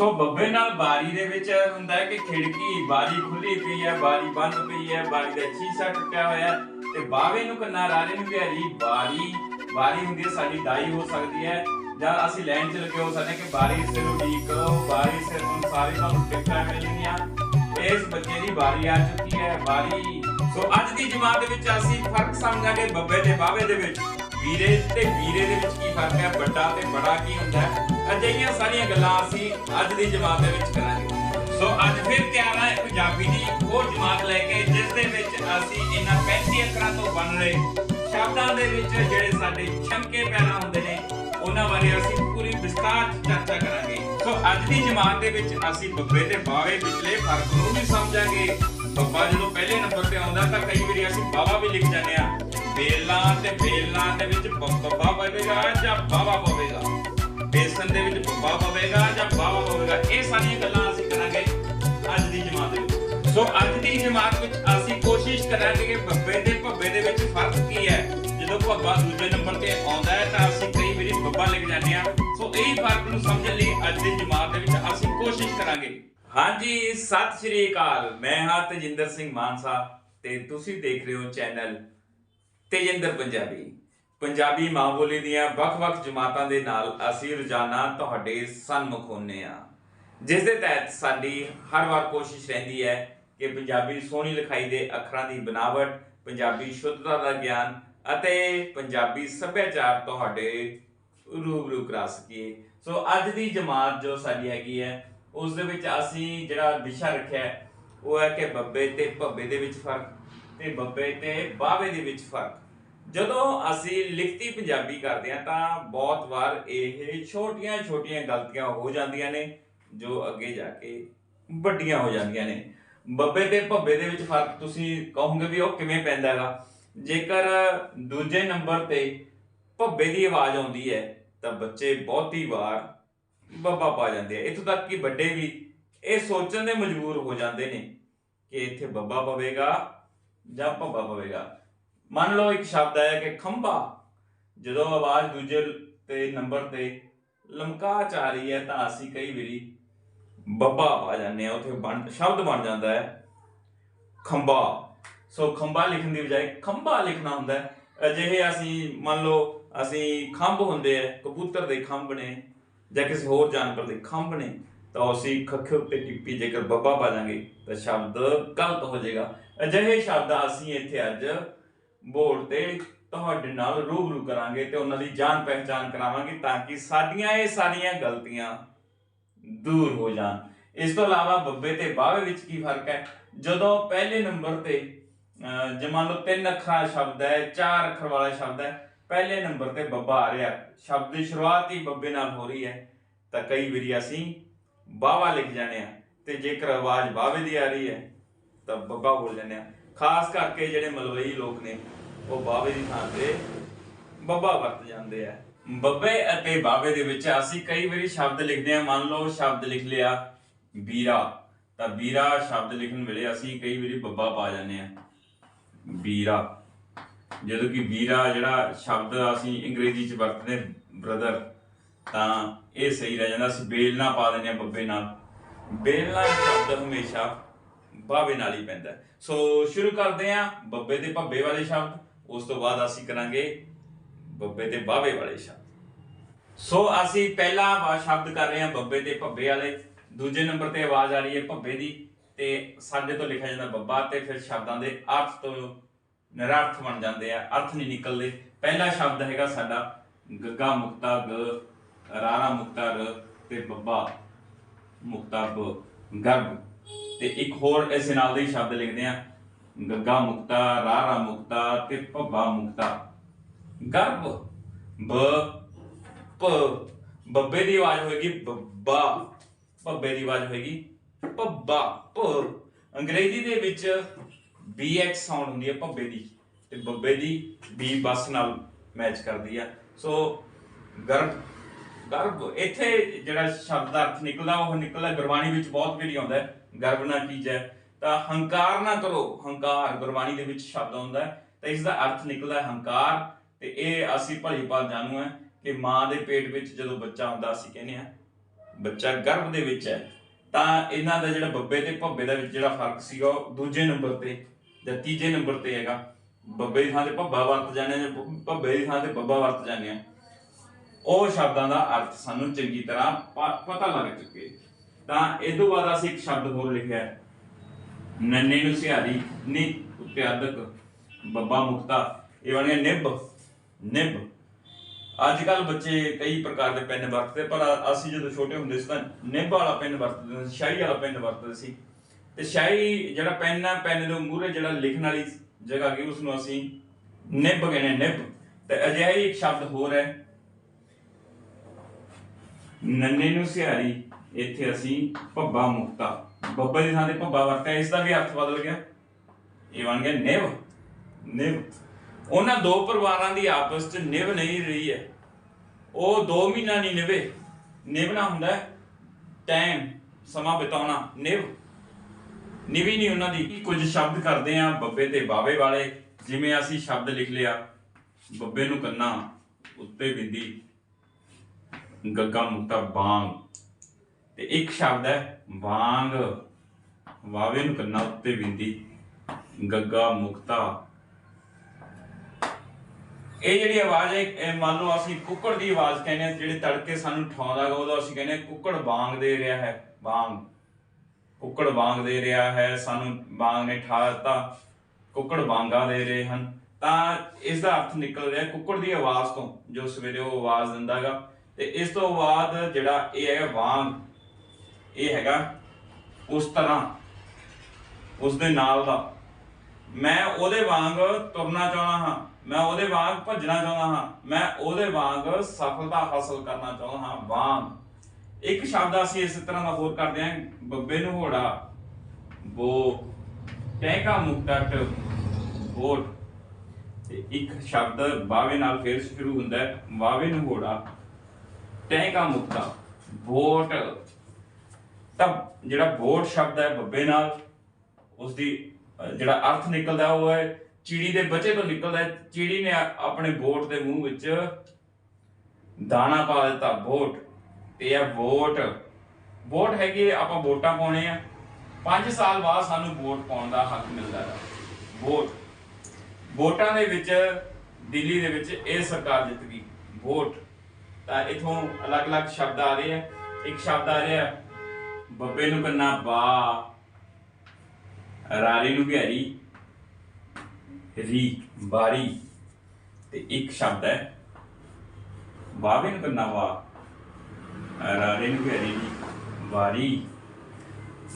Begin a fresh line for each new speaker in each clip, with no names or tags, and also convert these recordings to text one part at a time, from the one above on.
ਸੋ ਬੱਬੇ ਨਾਲ ਬਾਰੀ ਦੇ ਵਿੱਚ ਹੁੰਦਾ ਹੈ ਕਿ ਖਿੜਕੀ ਬਾਰੀ ਖੁੱਲੀ ਪਈ ਹੈ, ਬਾਰੀ ਬੰਦ ਪਈ ਹੈ, ਬਾਰੀ ਦਾ ਸ਼ੀਸ਼ਾ ਟੁੱਟਿਆ ਹੋਇਆ ਤੇ ਬਾਵੇ ਨੂੰ ਕੰਨਾ ਰਾਰੇ ਨੂੰ ਘੇਰੀ, ਬਾਰੀ ਬਾਰੀ ਹੁੰਦੀ ਹੈ, ਸਾਡੀ ਦਾਈ ਹੋ ਸਕਦੀ ਹੈ ਜਾਂ ਅਸੀਂ ਲਾਈਨ 'ਚ ਲੱਗੇ ਹੋ ਸਕਦੇ ਕਿ ਬਾਰੀ ਸਿਰ ਉਡੀਕ ਕਰੋ, ਬਾਰੀ ਸਿਰ ਹੁਣ ਸਾਰੇ ਤੁਹਾਨੂੰ ਟਿਕਟਾਂ ਮਿਲਣਗੀਆਂ। ਇਸ ਬੱਚੇ ਦੀ ਬਾਰੀ ਆ ਚੁੱਕੀ ਹੈ, ਬਾਰੀ। ਸੋ ਅੱਜ ਦੀ ਜਮਾਤ ਦੇ ਵਿੱਚ ਅਸੀਂ ਫ਼ਰਕ ਸਮਝਾਂਗੇ ਬੱਬੇ ਤੇ ਬਾਵੇ ਦੇ ਵਿੱਚ। ਵੀਰੇ ਤੇ ਵੀਰੇ ਦੇ ਵਿੱਚ ਕੀ ਫ਼ਰਕ ਹੈ? ਵੱਡਾ ਤੇ ਬੜਾ ਕੀ ਹੁੰਦਾ ਹੈ? ਅਜਿਹੀਆਂ ਸਾਰੀਆਂ ਗੱਲਾਂ ਅਸੀਂ ਅੱਜ ਦੀ ਜਮਾਤ ਦੇ ਵਿੱਚ ਕਰਾਂਗੇ। ਸੋ ਅੱਜ ਫਿਰ ਤਿਆਰ ਹੈ ਪੰਜਾਬੀ ਦੀ ਇੱਕ ਜਮਾਤ ਲੈ ਕੇ, ਜਿਸ ਦੇ ਵਿੱਚ ਅਸੀਂ ਇਹਨਾਂ 35 ਅੱਖਰਾਂ ਤੋਂ ਬਣ ਰਹੇ ਸ਼ਬਦਾਂ ਦੇ ਵਿੱਚ ਜਿਹੜੇ ਸਾਡੇ ਛਮਕੇ ਪੈਣਾ ਹੁੰਦੇ ਨੇ, ਉਹਨਾਂ ਬਾਰੇ ਅਸੀਂ ਪੂਰੀ ਵਿਸਤਾਰ ਚਰਚਾ ਕਰਾਂਗੇ। ਸੋ ਅੱਜ ਦੀ ਜਮਾਤ ਦੇ ਵਿੱਚ ਅਸੀਂ ਬੱਬੇ ਤੇ ਬਾਵੇ ਵਿਚਲੇ ਫ਼ਰਕ ਨੂੰ ਵੀ ਸਮਝਾਂਗੇ। ਬੱਬਾ ਜਦੋਂ ਪਹਿਲੇ ਨੰਬਰ ਤੇ ਆਉਂਦਾ ਤਾਂ ਕਈ ਵਾਰੀ ਅਸੀਂ ਬਾਵਾ ਵੀ ਲਿਖ ਜਾਂਦੇ ਆ ਬੇਲਾਂ ਤੇ ਬੇਲਾਂ ਦੇ ਵਿੱਚ ਬੱਬਾ ਪਵੇਗਾ ਜਾਂ ਬਾਵਾ ਪਵੇਗਾ? ਬੇਸਨ ਦੇ ਵਿੱਚ ਬੱਬਾ ਪਵੇਗਾ ਜਾਂ ਬਾਵਾ ਪਵੇਗਾ? ਇਹ ਸਾਰੀਆਂ ਗੱਲਾਂ ਅਸੀਂ ਕਰਾਂਗੇ ਅੱਜ ਦੀ ਜਮਾਤ ਵਿੱਚ। ਸੋ ਅੱਜ ਦੀ ਜਮਾਤ ਵਿੱਚ ਅਸੀਂ ਕੋਸ਼ਿਸ਼ ਕਰਾਂਗੇ ਕਿ ਬੱਬੇ ਤੇ ਭੱਬੇ ਦੇ ਵਿੱਚ ਫ਼ਰਕ ਕੀ ਹੈ? ਜਦੋਂ ਭੱਬਾ ਦੂਜੇ ਨੰਬਰ ਤੇ ਆਉਂਦਾ ਹੈ ਤਾਂ ਅਸੀਂ ਕਈ ਵਾਰੀ ਬੱਬਾ ਲਿਖ ਜਾਂਦੇ ਆ ਸੋ ਇਹ ਫ਼ਰਕ ਨੂੰ ਸਮਝਣ ਲਈ ਅੱਜ ਦੀ ਜਮਾਤ ਦੇ ਵਿੱਚ ਅਸੀਂ ਕੋਸ਼ਿਸ਼ ਕਰਾਂਗੇ। ਹਾਂਜੀ, ਸਤਿ ਸ਼੍ਰੀ ਅਕਾਲ। ਮੈਂ ਹਾਂ ਤਜਿੰਦਰ ਸਿੰਘ ਮਾਨਸਾ ਤੇ ਤੁਸੀਂ ਦੇਖ ਰਹੇ ਹੋ ਚੈਨਲ ਤੇਜਿੰਦਰ ਪੰਜਾਬੀ। ਪੰਜਾਬੀ ਮਾਂ ਬੋਲੀ ਦੀਆਂ ਵੱਖ-ਵੱਖ ਜਮਾਤਾਂ ਦੇ ਨਾਲ ਅਸੀਂ ਰੋਜ਼ਾਨਾ ਤੁਹਾਡੇ ਸਨਮੁਖ ਹੁੰਨੇ ਆ। ਜਿਸ ਦੇ ਤਹਿਤ ਸਾਡੀ ਹਰ ਵਾਰ ਕੋਸ਼ਿਸ਼ ਰਹਿੰਦੀ ਹੈ ਕਿ ਪੰਜਾਬੀ ਸੋਹਣੀ ਲਿਖਾਈ ਦੇ ਅੱਖਰਾਂ ਦੀ ਬਨਾਵਟ, ਪੰਜਾਬੀ ਸ਼ੁੱਧਤਾ ਦਾ ਗਿਆਨ ਅਤੇ ਪੰਜਾਬੀ ਸੱਭਿਆਚਾਰ ਤੁਹਾਡੇ ਰੂਬਰੂ ਕਰਾ ਸਕੀਏ। ਸੋ ਅੱਜ ਦੀ ਜਮਾਤ ਜੋ ਸਾਡੀ ਹੈਗੀ ਹੈ, ਉਸ ਦੇ ਵਿੱਚ ਅਸੀਂ ਜਿਹੜਾ ਵਿਸ਼ਾ ਰੱਖਿਆ ਉਹ ਹੈ ਕਿ ਬੱਬੇ ਤੇ ਭੱਬੇ ਦੇ ਵਿੱਚ ਫ਼ਰਕ ਤੇ ਬੱਬੇ ਤੇ ਬਾਵੇ ਦੇ ਵਿੱਚ ਫ਼ਰਕ। ਜਦੋਂ ਅਸੀਂ ਲਿਖਤੀ ਪੰਜਾਬੀ ਕਰਦੇ ਹਾਂ ਤਾਂ ਬਹੁਤ ਵਾਰ ਇਹ ਛੋਟੀਆਂ-ਛੋਟੀਆਂ ਗਲਤੀਆਂ ਹੋ ਜਾਂਦੀਆਂ ਨੇ, ਜੋ ਅੱਗੇ ਜਾ ਕੇ ਵੱਡੀਆਂ ਹੋ ਜਾਂਦੀਆਂ ਨੇ। ਬੱਬੇ ਤੇ ਭੱਬੇ ਦੇ ਵਿੱਚ ਫ਼ਰਕ ਤੁਸੀਂ ਕਹੋਗੇ ਵੀ ਉਹ ਕਿਵੇਂ ਪੈਂਦਾ ਹੈਗਾ? ਜੇਕਰ ਦੂਜੇ ਨੰਬਰ ਤੇ ਭੱਬੇ ਦੀ ਆਵਾਜ਼ ਆਉਂਦੀ ਹੈ, ਤਾਂ ਬੱਚੇ ਬਹੁਤੀ ਵਾਰ ਬੱਬਾ ਪਾ ਜਾਂਦੇ ਆ। ਇੱਥੋਂ ਤੱਕ ਕਿ ਵੱਡੇ ਵੀ ਇਹ ਸੋਚਣ ਦੇ ਮਜਬੂਰ ਹੋ ਜਾਂਦੇ ਨੇ ਕਿ ਇੱਥੇ ਬੱਬਾ ਪਵੇਗਾ ਜਾਂ ਭੱਬਾ ਪਵੇਗਾ ਮੰਨ ਲਓ ਇੱਕ ਸ਼ਬਦ ਆਇਆ ਕਿ ਖੰਭਾ, ਜਦੋਂ ਆਵਾਜ਼ ਦੂਜੇ ਤੇ ਨੰਬਰ ਤੇ ਲਮਕਾ ਚ ਆ ਰਹੀ ਹੈ ਤਾਂ ਅਸੀਂ ਕਈ ਵਾਰੀ ਬੱਬਾ ਪਾ ਜਾਂਦੇ ਆ ਉੱਥੇ ਬਣ ਸ਼ਬਦ ਬਣ ਜਾਂਦਾ ਹੈ, ਖੰਭਾ। ਸੋ ਖੰਭਾ ਲਿਖਣ ਦੀ ਬਜਾਏ ਖੰਭਾ ਲਿਖਣਾ ਹੁੰਦਾ ਹੈ। ਅਜਿਹੇ ਅਸੀਂ ਮੰਨ ਲਓ, ਅਸੀਂ ਖੰਭ ਹੁੰਦੇ ਆ, ਕਬੂਤਰ ਦੇ ਖੰਭ ਨੇ ਜਾਂ ਕਿਸੇ ਹੋਰ ਜਾਨਵਰ ਦੇ ਖੰਭ ਨੇ ਤਾਂ ਅਸੀਂ ਖੱਖੇ ਉੱਤੇ ਟਿੱਪੀ ਜੇਕਰ ਬੱਬਾ ਪਾ ਜਾਾਂਗੇ ਤਾਂ ਸ਼ਬਦ ਗਲਤ ਹੋ ਜਾਏਗਾ। ਅਜਿਹੇ ਸ਼ਬਦ ਅਸੀਂ ਇੱਥੇ ਅੱਜ ਬੋਰਡ ਤੇ ਤੁਹਾਡੇ ਨਾਲ ਰੂਬਰੂ ਕਰਾਂਗੇ ਤੇ ਉਹਨਾਂ ਦੀ ਜਾਣ ਪਹਿਚਾਨ ਕਰਾਵਾਂਗੇ ਤਾਂ ਕਿ ਸਾਡੀਆਂ ਇਹ ਸਾਰੀਆਂ ਗਲਤੀਆਂ ਦੂਰ ਹੋ ਜਾਣ। ਇਸ ਤੋਂ ਇਲਾਵਾ ਬੱਬੇ ਤੇ ਬਾਵੇ ਵਿੱਚ ਕੀ ਫ਼ਰਕ ਹੈ? ਜਦੋਂ ਪਹਿਲੇ ਨੰਬਰ ਤੇ ਅਹ, ਜੇ ਮੰਨ ਲਓ ਤਿੰਨ ਅੱਖਰਾਂ ਸ਼ਬਦ ਹੈ ਚਾਰ ਅੱਖਰ ਵਾਲਾ ਸ਼ਬਦ ਹੈ ਪਹਿਲੇ ਨੰਬਰ ਤੇ ਬੱਬਾ ਆ ਰਿਹਾ। ਸ਼ਬਦ ਦੀ ਸ਼ੁਰੂਆਤ ਹੀ ਬੱਬੇ ਨਾਲ ਹੋ ਰਹੀ ਹੈ। ਤਾਂ ਕਈ ਵਾਰੀ ਅਸੀਂ ਬਾਵਾ ਲਿਖ ਜਾਂਦੇ ਆ, ਤੇ ਜੇਕਰ ਆਵਾਜ਼ ਬਾਵੇ ਦੀ ਆ ਰਹੀ ਹੈ, ਤਾਂ ਬੱਬਾ ਬੋਲ ਜਾਂਦੇ ਆ। ਖਾਸ ਕਰਕੇ ਜਿਹੜੇ ਮਲਵਈ ਲੋਕ ਨੇ, ਉਹ ਬਾਵੇ ਦੀ ਥਾਂ ਤੇ ਬੱਬਾ ਵਰਤ ਜਾਂਦੇ ਆ। ਬੱਬੇ ਅਤੇ ਬਾਵੇ ਦੇ ਵਿੱਚ ਅਸੀਂ ਕਈ ਵਾਰੀ ਸ਼ਬਦ ਲਿਖਦੇ ਆ, ਮੰਨ ਲਓ ਸ਼ਬਦ ਲਿਖ ਲਿਆ ਵੀਰਾ ਤਾਂ ਵੀਰਾ ਸ਼ਬਦ ਲਿਖਣ ਵੇਲੇ ਅਸੀਂ ਕਈ ਵਾਰੀ ਬੱਬਾ ਪਾ ਜਾਂਦੇ ਆ, ਬੀਰਾ। ਜਦੋਂ ਕਿ ਵੀਰਾ ਜਿਹੜਾ ਸ਼ਬਦ ਅਸੀਂ ਅੰਗਰੇਜ਼ੀ ਚ ਵਰਤਦੇ ਬ੍ਰਦਰ ਤਾਂ ਇਹ ਸਹੀ ਰਹਿ ਜਾਂਦਾ। ਅਸੀਂ ਬੇਲਣਾ ਪਾ ਦਿੰਦੇ ਆ ਬੱਬੇ ਨਾਲ। ਬੇਲਣਾ ਸ਼ਬਦ ਹਮੇਸ਼ਾ ਬਾਵੇ ਨਾਲ ਹੀ ਪੈਂਦਾ। ਸੋ ਸ਼ੁਰੂ ਕਰਦੇ ਆ ਬੱਬੇ ਤੇ ਭੱਬੇ ਵਾਲੇ ਸ਼ਬਦ। ਉਸ ਤੋਂ ਬਾਅਦ ਅਸੀਂ ਕਰਾਂਗੇ ਬੱਬੇ ਤੇ ਬਾਵੇ ਵਾਲੇ ਸ਼ਬਦ। ਸੋ ਅਸੀਂ ਪਹਿਲਾ ਵਾ ਸ਼ਬਦ ਕਰ ਰਹੇ ਹਾਂ ਬੱਬੇ ਤੇ ਭੱਬੇ ਵਾਲੇ। ਦੂਜੇ ਨੰਬਰ ਤੇ ਆਵਾਜ਼ ਆ ਰਹੀ ਹੈ ਭੱਬੇ ਦੀ। ਤੇ ਸਾਡੇ ਤੋਂ ਲਿਖਿਆ ਜਾਂਦਾ ਬੱਬਾ ਤੇ ਫਿਰ ਸ਼ਬਦਾਂ ਦੇ ਅਰਥ ਤੋਂ ਨਿਰਅਰਥ ਬਣ ਜਾਂਦੇ ਆ। ਅਰਥ ਨਹੀਂ ਨਿਕਲਦੇ। ਪਹਿਲਾ ਸ਼ਬਦ ਹੈਗਾ ਸਾਡਾ ਗੱਗਾ ਮੁਕਤਾ ਗ। ਰਾਰਾ ਮੁਕਤਾ ਰ ਤੇ ਬੱਬਾ ਮੁਕਤਾ ਬ ਗਰਭ ਤੇ ਇੱਕ ਹੋਰ ਇਸੇ ਨਾਲ ਦੇ ਸ਼ਬਦ ਲਿਖਦੇ ਆ ਗੱਗਾ ਮੁਕਤਾ ਰਾਰਾ ਮੁਕਤਾ ਤੇ ਭੱਬਾ ਮੁਕਤਾ ਗਰਭ ਬ ਪ ਬੱਬੇ ਦੀ ਆਵਾਜ਼ ਹੋਏਗੀ ਬੱਬਾ। ਭੱਬੇ ਦੀ ਆਵਾਜ਼ ਹੋਏਗੀ ਭੱਬਾ ਪ ਅੰਗਰੇਜ਼ੀ ਦੇ ਵਿੱਚ BH ਸਾਊਂਡ ਹੁੰਦੀ ਹੈ ਭੱਬੇ ਦੀ। ਤੇ ਬੱਬੇ ਦੀ B ਬੱਸ ਨਾਲ ਮੈਚ ਕਰਦੀ ਆ। ਸੋ ਗਰਭ ਗਰਭ, ਇੱਥੇ ਜਿਹੜਾ ਸ਼ਬਦ ਦਾ ਅਰਥ ਨਿਕਲਦਾ, ਉਹ ਨਿਕਲਦਾ ਗੁਰਬਾਣੀ ਵਿੱਚ ਬਹੁਤ ਵਾਰੀ ਆਉਂਦਾ ਹੈ, ਗਰਭ ਨਾ ਕੀਜੈ। ਤਾਂ ਹੰਕਾਰ ਨਾ ਕਰੋ, ਹੰਕਾਰ, ਗੁਰਬਾਣੀ ਦੇ ਵਿੱਚ ਸ਼ਬਦ ਆਉਂਦਾ ਹੈ, ਤਾਂ ਇਸ ਦਾ ਅਰਥ ਨਿਕਲਦਾ ਹੰਕਾਰ। ਤੇ ਇਹ ਅਸੀਂ ਭਲੀ ਭਾਲ ਜਾਣੂ ਹੈ ਕਿ ਮਾਂ ਦੇ ਪੇਟ ਵਿੱਚ ਜਦੋਂ ਬੱਚਾ ਹੁੰਦਾ ਅਸੀਂ ਕਹਿੰਦੇ ਆ ਬੱਚਾ ਗਰਭ ਦੇ ਵਿੱਚ ਹੈ, ਤਾਂ ਇਹਨਾਂ ਦਾ ਜਿਹੜਾ ਬੱਬੇ ਤੇ ਭੱਬੇ ਦਾ ਵਿੱਚ ਜਿਹੜਾ ਫ਼ਰਕ ਸੀਗਾ, ਉਹ ਦੂਜੇ ਨੰਬਰ ਤੇ ਜਾਂ ਤੀਜੇ ਨੰਬਰ ਤੇ ਹੈਗਾ। ਬੱਬੇ ਦੀ ਥਾਂ ਤੇ ਭੱਬਾ ਵਰਤ ਜਾਂਦੇ ਨੇ ਭੱਬੇ ਦੀ ਥਾਂ ਤੇ ਬੱਬਾ ਵਰਤ ਜਾਂਦੇ ਆ ਉਹ ਸ਼ਬਦਾਂ ਦਾ ਅਰਥ ਸਾਨੂੰ ਚੰਗੀ ਤਰ੍ਹਾਂ ਪ- ਪਤਾ ਲੱਗ ਚੁੱਕੇ। ਤਾਂ ਇਹ ਤੋਂ ਬਾਅਦ ਅਸੀਂ ਇੱਕ ਸ਼ਬਦ ਹੋਰ ਲਿਖਿਆ ਹੈ। ਨੰਨੇ ਨੂੰ ਸਿਹਾਰੀ ਨੀ ਉਤਿਆਦਕ ਬੱਬਾ ਮੁਕਤਾ। ਇਹ ਬਣ ਗਿਆ ਨਿਬ ਨਿਬ ਅੱਜ ਕੱਲ ਬੱਚੇ ਕਈ ਪ੍ਰਕਾਰ ਦੇ ਪੈਨ ਵਰਤਦੇ ਪਰ ਅਸੀਂ ਜਦੋਂ ਛੋਟੇ ਹੁੰਦੇ ਸੀ ਤਾਂ ਨਿਬ ਵਾਲਾ ਪੈਨ ਵਰਤਦੇ ਸੀ ਸ਼ਾਹੀ ਵਾਲਾ ਪੈਨ ਵਰਤਦੇ ਸੀ। ਤੇ ਸ਼ਾਹੀ ਜਿਹੜਾ ਪੈਨ ਆ ਪੈਨ ਦੇ ਮੂਹਰੇ ਜਿਹੜਾ ਲਿਖਣ ਵਾਲੀ ਜਗ੍ਹਾ ਗਈ ਉਸ ਨੂੰ ਅਸੀਂ ਨਿਬ ਕਹਿੰਦੇ ਹਾਂ, ਨਿਬ ਤੇ ਅਜਿਹਾ ਹੀ ਇੱਕ ਸ਼ਬਦ ਹੋਰ ਹੈ ਨੰਨੇ ਨੂੰ ਸਿਹਾਰੀ, ਇੱਥੇ ਅਸੀਂ ਭੱਬਾ ਮੁਕਤਾ। ਬੱਬਾ ਦੀ ਥਾਂ ਤੇ ਭੱਬਾ ਵਰਤਿਆ, ਇਸ ਦਾ ਵੀ ਅਰਥ ਬਦਲ ਗਿਆ। ਇਹ ਬਣ ਗਿਆ ਨਿਵ। ਨਿਵ। ਉਹਨਾਂ ਦੋ ਪਰਿਵਾਰਾਂ ਦੀ ਆਪਸ ਚ ਨਿਵ ਨਹੀਂ ਰਹੀ ਹੈ। ਉਹ 2 ਮਹੀਨਾ ਨਹੀਂ ਨਿਵੇ। ਨਿਵਣਾ ਹੁੰਦਾ ਟਾਈਮ, ਸਮਾਂ ਬਿਤਾਉਣਾ, ਨਿਵ। ਨਿਵੀ ਨਹੀਂ ਉਹਨਾਂ ਦੀ। ਕੁਝ ਸ਼ਬਦ ਕਰਦੇ ਆ ਬੱਬੇ ਤੇ ਬਾਵੇ ਵਾਲੇ, ਜਿਵੇਂ ਅਸੀਂ ਸ਼ਬਦ ਲਿਖ ਲਿਆ, ਬੱਬੇ ਨੂੰ ਕੰਨਾ ਉੱਤੇ ਬਿੰਦੀ। ਗੱਗਾ ਮੁਕਤਾ ਬਾਂਗ ਤੇ ਇੱਕ ਸ਼ਬਦ ਹੈ ਬਾਂਗ ਵਾਵੇ ਨੂੰ ਕੰਨਾ ਉੱਤੇ ਬਿੰਦੀ। ਗੱਗਾ ਮੁਕਤਾ। ਇਹ ਜਿਹੜੀ ਆਵਾਜ਼ ਹੈ, ਇਹ ਮੰਨ ਲਓ ਅਸੀਂ ਕੁੱਕੜ ਦੀ ਆਵਾਜ਼ ਕਹਿੰਦੇ ਹਾਂ, ਜਿਹੜੇ ਤੜਕੇ ਸਾਨੂੰ ਠਾਉਂਦਾ ਗਾ, ਉਹਦਾ ਅਸੀਂ ਕਹਿੰਦੇ ਹਾਂ ਕੁੱਕੜ ਬਾਂਗ ਦੇ ਰਿਹਾ ਹੈ ਬਾਂਗ ਕੁੱਕੜ ਬਾਂਗ ਦੇ ਰਿਹਾ ਹੈ, ਸਾਨੂੰ ਬਾਂਗ ਨੇ ਠਾ ਦਿੱਤਾ, ਕੁੱਕੜ ਬਾਂਗਾ ਦੇ ਰਹੇ ਹਨ। ਤਾਂ ਇਸ ਦਾ ਅਰਥ ਨਿਕਲ ਰਿਹਾ ਕੁੱਕੜ ਦੀ ਆਵਾਜ਼ ਤੋਂ, ਜੋ ਸਵੇਰੇ ਉਹ ਆਵਾਜ਼ ਦਿੰਦਾਗਾ ਤੇ ਇਸ ਤੋਂ ਬਾਅਦ ਜਿਹੜਾ ਇਹ ਹੈਗਾ ਵਾਂਗ, ਇਹ ਹੈਗਾ ਉਸ ਤਰ੍ਹਾਂ ਉਸ ਦੇ ਨਾਲ ਦਾ। ਮੈਂ ਉਹਦੇ ਵਾਂਗ ਤੁਰਨਾ ਚਾਹੁੰਦਾ ਹਾਂ, ਮੈਂ ਉਹਦੇ ਵਾਂਗ ਭੱਜਣਾ ਚਾਹੁੰਦਾ ਹਾਂ, ਮੈਂ ਉਹਦੇ ਵਾਂਗ ਸਫਲਤਾ ਹਾਸਲ ਕਰਨਾ ਚਾਹੁੰਦਾ ਹਾਂ, ਵਾਂਗ। ਇੱਕ ਸ਼ਬਦ ਅਸੀਂ ਇਸ ਤਰ੍ਹਾਂ ਦਾ ਹੋਰ ਕਰਦੇ ਹਾਂ, ਬੱਬੇ ਨੂੰ ਘੋੜਾ, ਬੋ, ਟੈਂਕਾ ਮੁਕਟਟ ਬੋਟ। ਤੇ ਇੱਕ ਸ਼ਬਦ ਬਾਵੇ ਨਾਲ ਫੇਰ ਸ਼ੁਰੂ ਹੁੰਦਾ ਹੈ ਬਾਵੇ ਨੂੰ ਘੋੜਾ। ਟੈਂਕਾ ਮੁਕਤਾ ਬੋਟ ਤਾਂ ਜਿਹੜਾ ਵੋਟ ਸ਼ਬਦ ਹੈ ਬੱਬੇ ਨਾਲ ਉਸ ਦੀ ਜਿਹੜਾ ਅਰਥ ਨਿਕਲਦਾ ਉਹ ਹੈ ਚਿੜੀ ਦੇ ਬੱਚੇ ਤੋਂ ਨਿਕਲਦਾ ਚਿੜੀ ਨੇ ਆਪਣੇ ਵੋਟ ਦੇ ਮੂੰਹ ਵਿੱਚ ਦਾਣਾ ਪਾ ਦਿੱਤਾ ਵੋਟ। ਤੇ ਇਹ ਵੋਟ ਵੋਟ ਹੈਗੀ ਹੈ, ਆਪਾਂ ਵੋਟਾਂ ਪਾਉਣੇ ਆ। 5 ਸਾਲ ਬਾਅਦ ਸਾਨੂੰ ਵੋਟ ਪਾਉਣ ਦਾ ਹੱਕ ਮਿਲਦਾ ਹੈ। ਵੋਟ। ਵੋਟਾਂ ਦੇ ਵਿੱਚ ਦਿੱਲੀ ਦੇ ਵਿੱਚ ਇਹ ਸਰਕਾਰ ਜਿੱਤ ਗਈ ਵੋਟ। ਤਾਂ ਇਥੋਂ ਅਲੱਗ-ਅਲੱਗ ਸ਼ਬਦ ਆ ਰਹੇ ਆ। ਇੱਕ ਸ਼ਬਦ ਆ ਰਿਹਾ, ਬੱਬੇ ਨੂੰ ਕੰਨਾ ਬਾ ਰਾਰੀ ਨੂੰ ਬਿਹਾਰੀ ਰੀ, ਬਾਰੀ, ਤੇ ਇੱਕ ਸ਼ਬਦ ਹੈ ਬਾਵੇ ਨੂੰ ਕੰਨਾ ਵਾ ਰਾਰੇ ਨੂੰ ਬਿਹਾਰੀ ਰੀ ਵਾਰੀ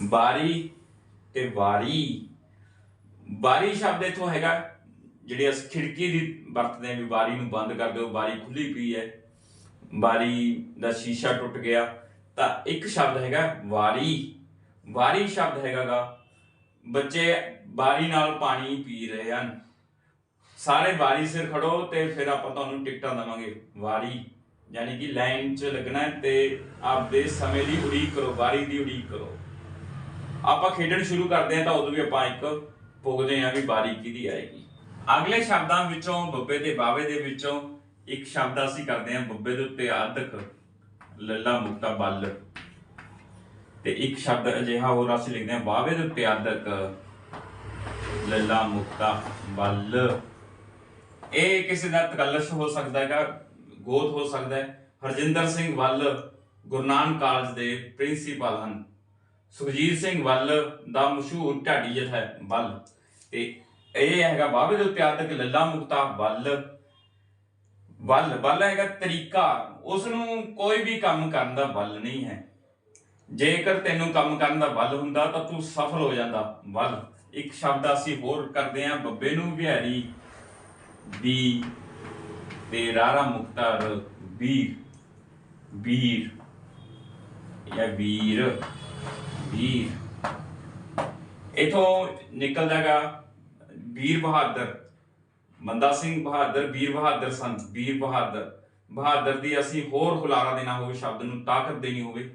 ਬਾਰੀ ਤੇ ਵਾਰੀ। ਬਾਰੀ ਸ਼ਬਦ ਇਥੋਂ ਹੈਗਾ, ਜਿਹੜੀ ਅਸੀਂ ਖਿੜਕੀ ਦੀ ਵਰਤਦੇ ਹਾਂ ਵੀ ਬਾਰੀ ਨੂੰ ਬੰਦ ਕਰ ਦਿਓ ਬਾਰੀ ਖੁੱਲੀ ਪਈ ਹੈ। ਬਾਰੀ ਦਾ ਸ਼ੀਸ਼ਾ ਟੁੱਟ ਗਿਆ, ਤਾਂ ਇੱਕ ਸ਼ਬਦ ਹੈਗਾ ਵਾਰੀ। ਵਾਰੀ ਸ਼ਬਦ ਹੈਗਾਗਾ, ਬੱਚੇ ਬਾਰੀ ਨਾਲ ਪਾਣੀ ਪੀ ਰਹੇ ਹਨ। ਸਾਰੇ ਵਾਰੀ ਸਿਰ ਖੜੋ ਤੇ ਫਿਰ ਆਪਾਂ ਤੁਹਾਨੂੰ ਟਿਕਟਾਂ ਦੇਵਾਂਗੇ। ਵਾਰੀ, ਯਾਨੀ ਕਿ ਲਾਈਨ 'ਚ ਲੱਗਣਾ ਹੈ ਤੇ ਆਪਦੇ ਸਮੇਂ ਦੀ ਉਡੀਕ ਕਰੋ, ਵਾਰੀ ਦੀ ਉਡੀਕ ਕਰੋ। ਆਪਾਂ ਖੇਡਣ ਸ਼ੁਰੂ ਕਰਦੇ ਹਾਂ ਤਾਂ ਉਦੋਂ ਵੀ ਆਪਾਂ ਇੱਕ ਪੁੱਗਦੇ ਹਾਂ ਵੀ ਵਾਰੀ ਕਿਹਦੀ ਆਏਗੀ। ਅਗਲੇ ਸ਼ਬਦਾਂ ਵਿੱਚੋਂ, ਬੱਬੇ ਦੇ ਬਾਵੇ ਦੇ ਵਿੱਚੋਂ ਇੱਕ ਸ਼ਬਦ ਅਸੀਂ ਕਰਦੇ ਹਾਂ ਬੱਬੇ ਦੇ ਉੱਤੇ ਆਦਕ, ਲੱਲਾ ਮੁਕਤਾ ਬੱਲ। ਤੇ ਇੱਕ ਸ਼ਬਦ ਅਜਿਹਾ ਹੋਰ ਅਸੀਂ ਲਿਖਦੇ ਹਾਂ ਬਾਵੇ ਦੇ ਉੱਤੇ ਆਦਕ, ਲੱਲਾ ਮੁਕਤਾ ਬੱਲ। ਇਹ ਕਿਸੇ ਦਾ ਤਕਲਸ਼ ਹੋ ਸਕਦਾ ਹੈਗਾ, ਗੋਤ ਹੋ ਸਕਦਾ ਹੈ। ਹਰਜਿੰਦਰ ਸਿੰਘ ਵੱਲ ਗੁਰੂ ਨਾਨਕ ਕਾਲਜ ਦੇ ਪ੍ਰਿੰਸੀਪਲ ਹਨ। ਸੁਖਜੀਤ ਸਿੰਘ ਵੱਲ ਦਾ ਮਸ਼ਹੂਰ ਢਾਡੀ ਜਥਾ ਹੈ ਵੱਲ ਤੇ ਇਹ ਹੈਗਾ ਬਾਵੇ ਦੇ ਉੱਤੇ ਆਦਕ, ਲੱਲਾ ਮੁਕਤਾ ਵੱਲ ਵੱਲ ਵੱਲ ਹੈਗਾ ਤਰੀਕਾ। ਉਸ ਨੂੰ ਕੋਈ ਵੀ ਕੰਮ ਕਰਨ ਦਾ ਵੱਲ ਨਹੀਂ ਹੈ। ਜੇਕਰ ਤੈਨੂੰ ਕੰਮ ਕਰਨ ਦਾ ਵੱਲ ਹੁੰਦਾ, ਤਾਂ ਤੂੰ ਸਫਲ ਹੋ ਜਾਂਦਾ। ਵੱਲ। ਇੱਕ ਸ਼ਬਦ ਅਸੀਂ ਹੋਰ ਕਰਦੇ ਹਾਂ, ਬੱਬੇ ਨੂੰ ਬਿਹਾਰੀ ਦੀ ਤੇ ਰਾਰਾ ਮੁਖਤਾਰ ਵੀਰ ਵੀਰ ਜਾਂ ਵੀਰ ਵੀਰ ਇਥੋਂ ਨਿਕਲਦਾਗਾ ਵੀਰ ਬਹਾਦਰ। ਮੰਦਾ ਸਿੰਘ ਬਹਾਦਰ, ਵੀਰ ਬਹਾਦਰ ਸੰਤ, ਵੀਰ ਬਹਾਦਰ। ਬਹਾਦਰ ਦੀ ਅਸੀਂ ਹੋਰ ਹੁਲਾਰਾ ਦੇਣਾ ਹੋਵੇ, ਸ਼ਬਦ ਨੂੰ ਤਾਕਤ ਦੇਣੀ ਹੋਵੇ,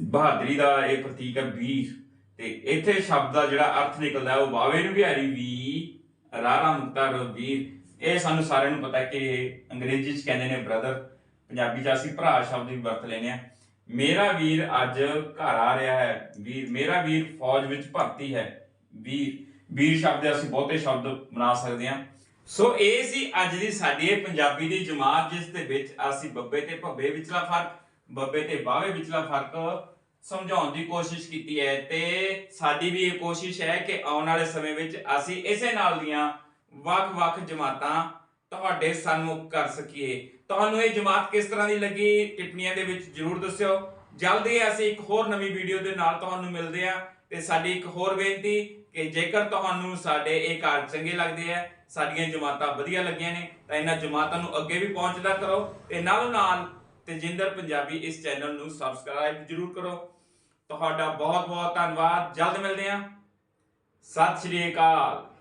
ਬਹਾਦਰੀ ਦਾ ਇਹ ਪ੍ਰਤੀਕ ਹੈ ਵੀਰ। ਤੇ ਇੱਥੇ ਸ਼ਬਦ ਦਾ ਜਿਹੜਾ ਅਰਥ ਨਿਕਲਦਾ, ਉਹ ਬਾਵੇ ਨੂੰ ਬਿਹਾਰੀ ਵੀ ਰਾਰਾ ਮੁਕਤਾਰ ਵੀਰ। ਇਹ ਸਾਨੂੰ ਸਾਰਿਆਂ ਨੂੰ ਪਤਾ ਕਿ ਅੰਗਰੇਜ਼ੀ ਚ ਕਹਿੰਦੇ ਨੇ ਬ੍ਰਦਰ ਪੰਜਾਬੀ ਚ ਅਸੀਂ ਭਰਾ ਸ਼ਬਦ ਵੀ ਵਰਤ ਲੈਨੇ ਆ ਮੇਰਾ ਵੀਰ ਅੱਜ ਘਰ ਆ ਰਿਹਾ ਹੈ। ਵੀਰ, ਮੇਰਾ ਵੀਰ ਫੌਜ ਵਿੱਚ ਭਰਤੀ ਹੈ। ਵੀਰ ਵੀਰ ਸ਼ਬਦ ਅਸੀਂ ਬਹੁਤੇ ਸ਼ਬਦ ਬਣਾ ਸਕਦੇ ਹਾਂ। ਸੋ ਇਹ ਸੀ ਅੱਜ ਦੀ ਸਾਡੀ ਇਹ ਪੰਜਾਬੀ ਦੀ ਜਮਾਤ, ਜਿਸ ਦੇ ਵਿੱਚ ਅਸੀਂ ਬੱਬੇ ਤੇ ਭੱਬੇ ਵਿਚਲਾ ਫ਼ਰਕ, ਬੱਬੇ ਤੇ ਬਾਵੇ ਵਿਚਲਾ ਫ਼ਰਕ ਸਮਝਾਉਣ ਦੀ ਕੋਸ਼ਿਸ਼ ਕੀਤੀ ਹੈ। ਤੇ ਸਾਡੀ ਵੀ ਇਹ ਕੋਸ਼ਿਸ਼ ਹੈ ਕਿ ਆਉਣ ਵਾਲੇ ਸਮੇਂ ਵਿੱਚ ਅਸੀਂ ਇਸੇ ਨਾਲ ਦੀਆਂ ਵੱਖ-ਵੱਖ ਜਮਾਤਾਂ ਤੁਹਾਡੇ ਸਨਮੁਖ ਕਰ ਸਕੀਏ। ਤੁਹਾਨੂੰ ਇਹ ਜਮਾਤ ਕਿਸ ਤਰ੍ਹਾਂ ਦੀ ਲੱਗੀ, ਟਿੱਪਣੀਆਂ ਦੇ ਵਿੱਚ ਜਰੂਰ ਦੱਸਿਓ। ਜਲਦੀ ਅਸੀਂ ਇੱਕ ਹੋਰ ਨਵੀਂ ਵੀਡੀਓ ਦੇ ਨਾਲ ਤੁਹਾਨੂੰ ਮਿਲਦੇ ਆ ਤੇ ਸਾਡੀ ਇੱਕ ਹੋਰ ਬੇਨਤੀ ਕਿ ਜੇਕਰ ਤੁਹਾਨੂੰ ਸਾਡੇ ਇਹ ਕਾਰਜ ਚੰਗੇ ਲੱਗਦੇ ਆ, ਸਾਡੀਆਂ ਜਮਾਤਾਂ ਵਧੀਆ ਲੱਗੀਆਂ ਨੇ, ਤਾਂ ਇਹਨਾਂ ਜਮਾਤਾਂ ਨੂੰ ਅੱਗੇ ਵੀ ਪਹੁੰਚਦਾ ਕਰੋ ਤੇ ਨਾਲੋਂ ਨਾਲ ਤੇਜਿੰਦਰ ਪੰਜਾਬੀ ਇਸ ਚੈਨਲ ਨੂੰ ਸਬਸਕ੍ਰਾਈਬ ਜਰੂਰ ਕਰੋ। ਤੁਹਾਡਾ ਬਹੁਤ ਬਹੁਤ ਧੰਨਵਾਦ। ਜਲਦ ਮਿਲਦੇ ਹਾਂ। ਸਤਿ ਸ਼੍ਰੀ ਅਕਾਲ।